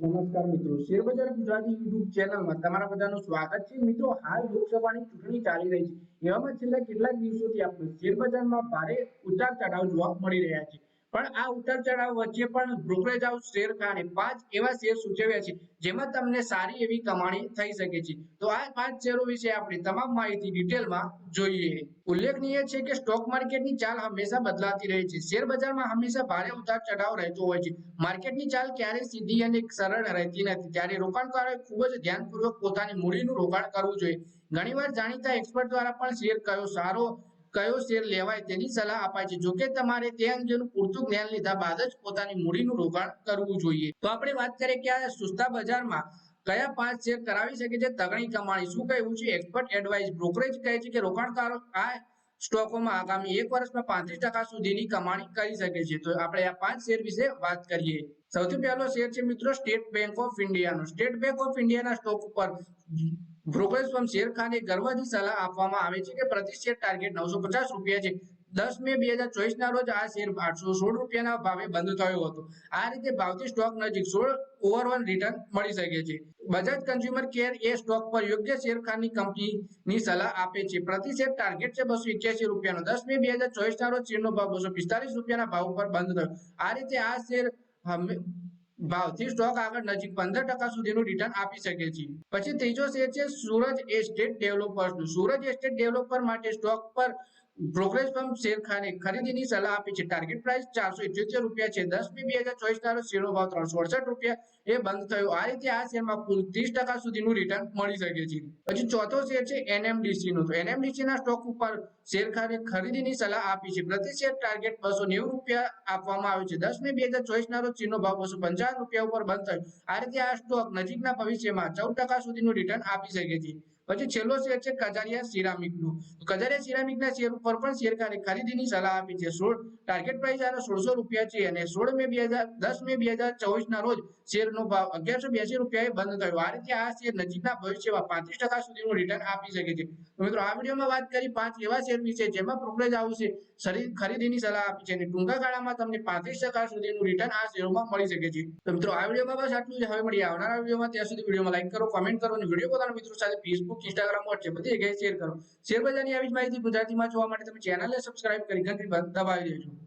નમસ્કાર મિત્રો શેરબજાર ગુજરાતી યુટ્યુબ ચેનલમાં તમારા બધાનું સ્વાગત છે. મિત્રો, હાલ લોકસભાની ચૂંટણી ચાલી રહી છે. એવામાં છેલ્લા કેટલાક દિવસોથી આપણે શેરબજારમાં ભારે ઉતાર ચઢાવ જોવા મળી રહ્યા છે. પણ આ ઉતાર ચઢાવ વચ્ચે પણ બ્રોકરેજ હાઉસ શેર ખાને પાંચ એવા શેર સૂચવ્યા છે, જેમાં તમને સારી એવી કમાણી થઈ શકે છે. તો આ પાંચ શેરો વિશે આપણે તમામ માહિતી ડિટેલમાં જોઈએ. ઉલ્લેખનીય છે કે સ્ટોક માર્કેટની ચાલ હંમેશા બદલાતી રહે છે. શેર બજારમાં હંમેશા ભારે ઉતાર ચઢાવ રહેતો હોય છે. માર્કેટની ચાલ ક્યારેય સીધી અને સરળ રહેતી નથી. ત્યારે રોકાણકારોએ ખૂબ જ ધ્યાનપૂર્વક પોતાની મૂડીનું રોકાણ કરવું જોઈએ. ઘણીવાર જાણીતા એક્સપર્ટ દ્વારા પણ શેર કયો સારો કયો શેર લેવાય તેની સલાહ અપાય છે. જોકે તમારે તે અંગેનું પૂરતું જ્ઞાન લીધા બાદ જ પોતાની મૂડીનું રોકાણ કરવું જોઈએ. તો આપણે વાત કરીએ કે આ સુસ્તા બજારમાં કયા પાંચ શેર કરાવી શકે છે, તગણી કમાણી? શું કહેવું છે? એક્સપર્ટ એડવાઇસ બ્રોકરેજ કહે છે કે રોકાણકારો આ સ્ટોકોમાં આગામી એક વર્ષમાં પાંત્રીસ ટકા સુધીની કમાણી કરી શકે છે. તો આપણે આ પાંચ શેર વિશે વાત કરીએ. સૌથી પહેલો શેર છે મિત્રો સ્ટેટ બેંક ઓફ ઇન્ડિયાનો. સ્ટેટ બેંક ઓફ ઇન્ડિયાના સ્ટોક ઉપર બ્રોકરેજ ફર્મ શેરખાને ગર્વથી સલાહ આપવામાં આવે છે કે પ્રતિ શેર ટાર્ગેટ નવસો રૂપિયા છે. દસ મે બે હજાર ચોવીસ ના રોજ આ શેર આઠસો સોળ રૂપિયાના ભાવે બંધ થયો હતો. આ રીતે ભાવથી સ્ટોક નજીક સોળ ઓવરઓલ રિટર્ન મળી શકે છે. બજાજ કન્ઝ્યુમર કેર એ સ્ટોક પર યોગ્ય શેરખાની કંપનીની સલાહ આપે છે. પ્રતિ શેર ટાર્ગેટ છે બસો એક્યાસી રૂપિયાનો. દસ મે બે હજાર ચોવીસ ના રોજ શેરનો ભાવ બસો પિસ્તાલીસ રૂપિયાના ભાવ પર બંધ થયો. આ રીતે આ શેર ભાવથી સ્ટોક આગળ નજીક પંદર ટકા સુધીનું રિટર્ન આપી શકે છે. પછી ત્રીજો શેર છે સૂરજ એસ્ટેટ ડેવલપર્સનું સૂરજ એસ્ટેટ ડેવલપર માટે સ્ટોક પર બ્રોકરેજ ફર્મ શેરખાને ખરીદીની સલાહ આપી છે. ટાર્ગેટ પ્રાઇસ ચારસો ઇઠ્યોતેર રૂપિયા છે. દસ મે બે હજાર ચોવીસ ના શેરનો ભાવ ત્રણસો અડસઠ રૂપિયા. એ બંધ થયો. આ રીતે આ શેરમાં કુલ ત્રીસ ટકા સુધીનું રિટર્ન મળી શકે છે. પછી ચોથો શેર છે એનએમડીસી નો તો એનએમડીસી ના સ્ટોક ઉપર શેરખાને ખરીદીની સલાહ આપી છે. પ્રતિ શેર ટાર્ગેટ બસો નેવું રૂપિયા આપવામાં આવ્યો છે. દસ મે બે હજાર ચોવીસ ના શેરનો ભાવ બસો પંચાવન રૂપિયા ઉપર બંધ થયો. આ રીતે આ સ્ટોક નજીકના ભવિષ્યમાં ચૌદ ટકા સુધીનું રિટર્ન આપી શકે છે. પછી છેલ્લો શેર છે કજારિયા સિરામિકનું કજારિયા સિરામિક ના શેર ઉપર પણ શેરખાને ખરીદીની સલાહ આપી છે. સોળ ટાર્ગેટ પ્રાઇસ આનો સોળસો રૂપિયા છે અને સોળ મે બે હજાર, દસ મે બે હજાર ચોવીસ ના રોજ શેરનો ભાવ અગિયારસો બ્યાસી રૂપિયાએ બંધ થયો. આ રીતે આ શેર નજીકના ભવિષ્યમાં પાંત્રીસ ટકા સુધીનું રિટર્ન આપી શકે છે. મિત્રો, આ વિડીયોમાં વાત કરી પાંચ એવા શેર વિશે જેમાં બ્રોકરેજ આવશે ખરીદીની સલાહ આપી છે અને ટૂંકા ગાળામાં તમને પાંત્રીસ ટકા સુધીનું રિટર્ન આ શેરોમાં મળી શકે છે. તો મિત્રો, આ વિડીયોમાં બસ આટલું જ. હવે મળીએ આવનારા વિડીયોમાં. ત્યાં સુધી વિડીયોમાં લાઈક કરો કોમેન્ટ કરો અને વીડિયો પોતાના મિત્રો સાથે ફેસબુક ઇન્સ્ટાગ્રામ વોટ્સએપ બધી જગ્યાએ શેર કરો. શેર બજારની આવી જ માહિતી ગુજરાતીમાં જોવા માટે તમે ચેનલને સબસ્ક્રાઇબ કરી ઘંટી દબાવી દેજો.